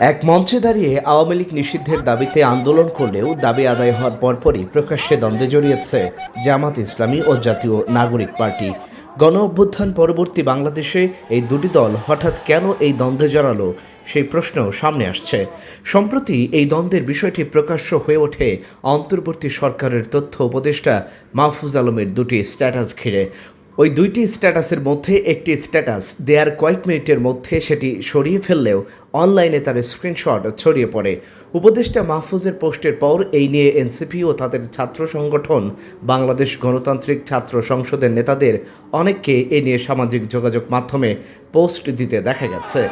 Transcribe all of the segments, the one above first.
এক মঞ্চে দাঁড়িয়ে আওয়ামী লীগ নিষিদ্ধের দাবিতে আন্দোলন করলেও দাবি আদায় হওয়ার পরপরই প্রকাশ্যে দ্বন্দ্বে জড়িয়েছে জামাত ইসলামী ও জাতীয় নাগরিক পার্টি। গণ অভ্যুত্থান পরবর্তী বাংলাদেশে এই দুটি দল হঠাৎ কেন এই দ্বন্দ্বে জড়ালো, সেই প্রশ্ন সামনে আসছে। সম্প্রতি এই দ্বন্দ্বের বিষয়টি প্রকাশ্য হয়ে ওঠে অন্তর্বর্তী সরকারের তথ্য উপদেষ্টা মাহফুজ আলমের দুটি স্ট্যাটাস ঘিরে। ওই দুইটি স্ট্যাটাসের মধ্যে একটি স্ট্যাটাস দেয়ার কয়েক মিনিটের মধ্যে সেটি সরিয়ে ফেললেও অনলাইনে তার স্ক্রিনশট ছড়িয়ে পড়ে। উপদেষ্টা মাহফুজের পোস্টের পর এই নিয়ে এনসিপি ও তাদের ছাত্র সংগঠন, বাংলাদেশ গণতান্ত্রিক ছাত্র সংসদের নেতাদের অনেককে এ নিয়ে সামাজিক যোগাযোগ মাধ্যমে পোস্ট দিতে দেখা গেছে।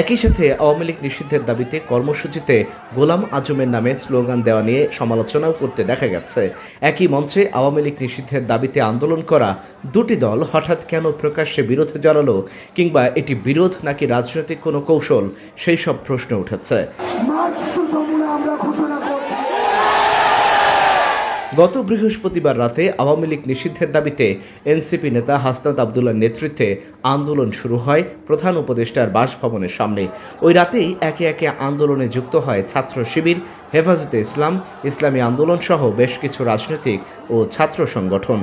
একই সাথে আওয়ামী লীগ নিষিদ্ধের দাবিতে কর্মসূচিতে গোলাম আজমের নামে স্লোগান দেওয়া নিয়ে সমালোচনাও করতে দেখা গেছে। একই মঞ্চে আওয়ামী লীগ নিষিদ্ধের দাবিতে আন্দোলন করা দুটি দল হঠাৎ কেন প্রকাশ্যে বিরোধে জানালো কিংবা এটি বিরোধ নাকি রাজনৈতিক কোনো কৌশল, সেই সব প্রশ্ন উঠেছে। আমরা ঘোষণা গত বৃহস্পতিবার রাতে আওয়ামী লীগ নিষিদ্ধের দাবিতে এনসিপি নেতা হাসনাত আবদুল্লার নেতৃত্বে আন্দোলন শুরু হয় প্রধান উপদেষ্টার বাসভবনের সামনে। ওই রাতেই একে একে আন্দোলনে যুক্ত হয় ছাত্র শিবির হেফাজতে ইসলাম, ইসলামী আন্দোলন সহ বেশ কিছু রাজনৈতিক ও ছাত্র সংগঠন।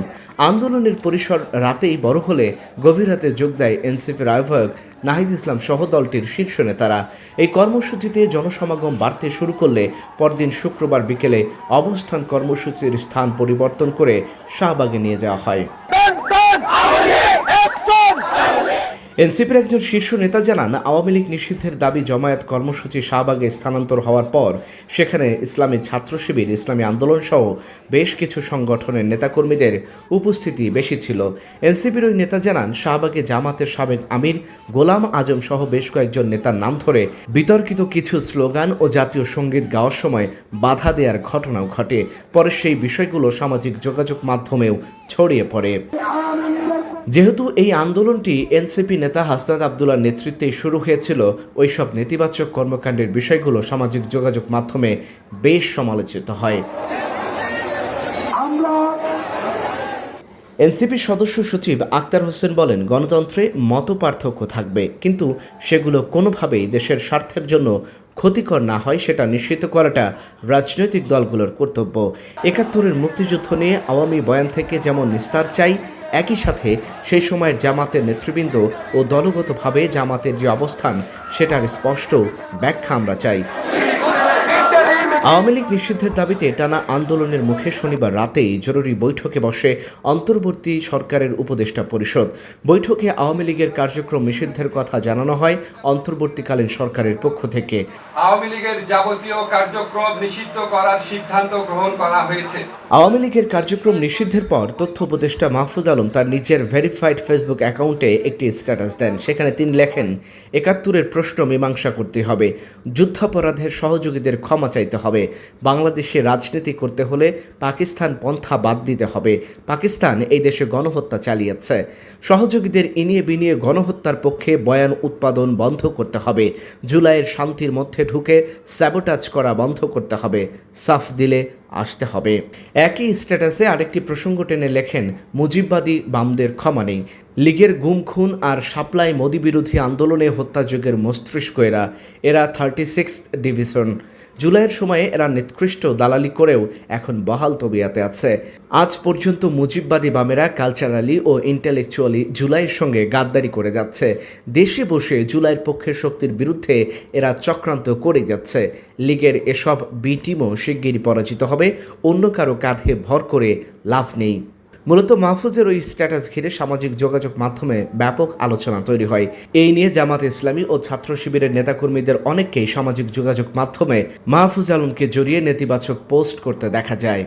আন্দোলনের পরিসর রাতেই বড় হলে গভীর রাতে যোগ দেয় এনসিপির আহ্বায়ক নাহিদ ইসলাম সহ দলটির শীর্ষ নেতারা। এই কর্মসূচিতে জনসমাগম বাড়তে শুরু করলে পরদিন শুক্রবার বিকেলে অবস্থান কর্মসূচির স্থান পরিবর্তন করে শাহবাগে নিয়ে যাওয়া হয়। এনসিপির একজন শীর্ষ নেতা জানান, আওয়ামী লীগ নিষিদ্ধের দাবি জমায়েত কর্মসূচি শাহবাগে স্থানান্তর হওয়ার পর সেখানে ইসলামী ছাত্র শিবির, ইসলামী আন্দোলন সহ বেশ কিছু সংগঠনের নেতাকর্মীদের উপস্থিতি বেশি ছিল। এনসিপির ওই নেতা জানান, শাহবাগে জামাতের সাবেক আমির গোলাম আজম সহ বেশ কয়েকজন নেতার নাম ধরে বিতর্কিত কিছু স্লোগান ও জাতীয় সংগীত গাওয়ার সময় বাধা দেওয়ার ঘটনাও ঘটে। পরে সেই বিষয়গুলো সামাজিক যোগাযোগ মাধ্যমেও ছড়িয়ে পড়ে। যেহেতু এই আন্দোলনটি এনসিপি নেতা হাসনাত আবদুল্লার নেতৃত্বে শুরু হয়েছিল ওইসব নেতিবাচক কর্মকাণ্ডের বিষয়গুলো সামাজিক যোগাযোগ মাধ্যমে বেশ সমালোচিত হয়। আমরা এনসিপির সদস্য সচিব আক্তার হোসেন বলেন গণতন্ত্রে মত পার্থক্য থাকবে কিন্তু সেগুলো কোনোভাবেই দেশের স্বার্থের জন্য ক্ষতিকর না হয় সেটা নিশ্চিত করাটা রাজনৈতিক দলগুলোর কর্তব্য। একাত্তরের মুক্তিযুদ্ধ নিয়ে আওয়ামী বয়ান থেকে যেমন নিস্তার চাই একই সাথে সেই সময়ের জামাতের নেতৃবৃন্দ ও দলগতভাবে জামাতের যে অবস্থান, সেটার স্পষ্ট ব্যাখ্যা আমরা চাই। আওয়ামী লীগ নিষিদ্ধের দাবিতে টানা আন্দোলনের মুখে শনিবার রাতেই জরুরি বৈঠকে বসে অন্তর্বর্তী সরকারের উপদেষ্টা পরিষদ। বৈঠকে আওয়ামী লীগের কার্যক্রম নিষিদ্ধের কথা জানানো হয় অন্তর্বর্তীকালীন সরকারের পক্ষ থেকে। আওয়ামী লীগের যাবতীয় কার্যক্রম নিষিদ্ধ করার সিদ্ধান্ত গ্রহণ করা হয়েছে। আওয়ামী লীগের কার্যক্রম নিষিদ্ধের পর তথ্য উপদেষ্টা মাহফুজ আলম তার নিজের ভেরিফাইড ফেসবুক অ্যাকাউন্টে একটি স্ট্যাটাস দেন। সেখানে তিনি লেখেন একাত্তরের প্রশ্ন মীমাংসা করতে হবে। যুদ্ধাপরাধের সহযোগীদের ক্ষমা চাইতে হবে। বাংলাদেশে রাজনীতি করতে হলে পাকিস্তান পন্থা বাদ দিতে হবে। পাকিস্তান এই দেশে গণহত্যা চালিয়েছে। সহযোগীদের ইনিয়ে বিনিয়ে গণহত্যার পক্ষে বয়ান উৎপাদন বন্ধ করতে হবে। জুলাইয়ের শান্তির মধ্যে ঢুকে স্যাবোটাজ করা বন্ধ করতে হবে। সাফ দিলে আসতে হবে। একই স্ট্যাটাসে আরেকটি প্রসঙ্গ টেনে লেখেন মুজিববাদী বামদের ক্ষমা নেই। লীগের গুম, খুন আর সাপ্লাই মোদি বিরোধী আন্দোলনে হত্যাযজ্ঞের মস্তিষ্ক এরা। এরা থার্টি সিক্স ডিভিশন জুলাইয়ের সময়ে এরা নিকৃষ্ট দালালি করেও এখন বহাল তবিয়াতে আছে। আজ পর্যন্ত মুজিববাদী বামেরা কালচারালি ও ইন্টেলেকচুয়ালি জুলাইয়ের সঙ্গে গাদ্দারি করে যাচ্ছে। দেশে বসে জুলাইয়ের পক্ষের শক্তির বিরুদ্ধে এরা চক্রান্ত করে যাচ্ছে। লীগের এসব বি টিমও শিগগিরই পরাজিত হবে, অন্য কারও কাঁধে ভর করে লাভ নেই। মূলত মাহফুজের ওই স্ট্যাটাস ঘিরে সামাজিক যোগাযোগ মাধ্যমে ব্যাপক আলোচনা তৈরি হয়। এই নিয়ে জামাত ইসলামী ও ছাত্র শিবিরের নেতাকর্মীদের অনেককেই সামাজিক যোগাযোগ মাধ্যমে মাহফুজ আলমকে জড়িয়ে নেতিবাচক পোস্ট করতে দেখা যায়।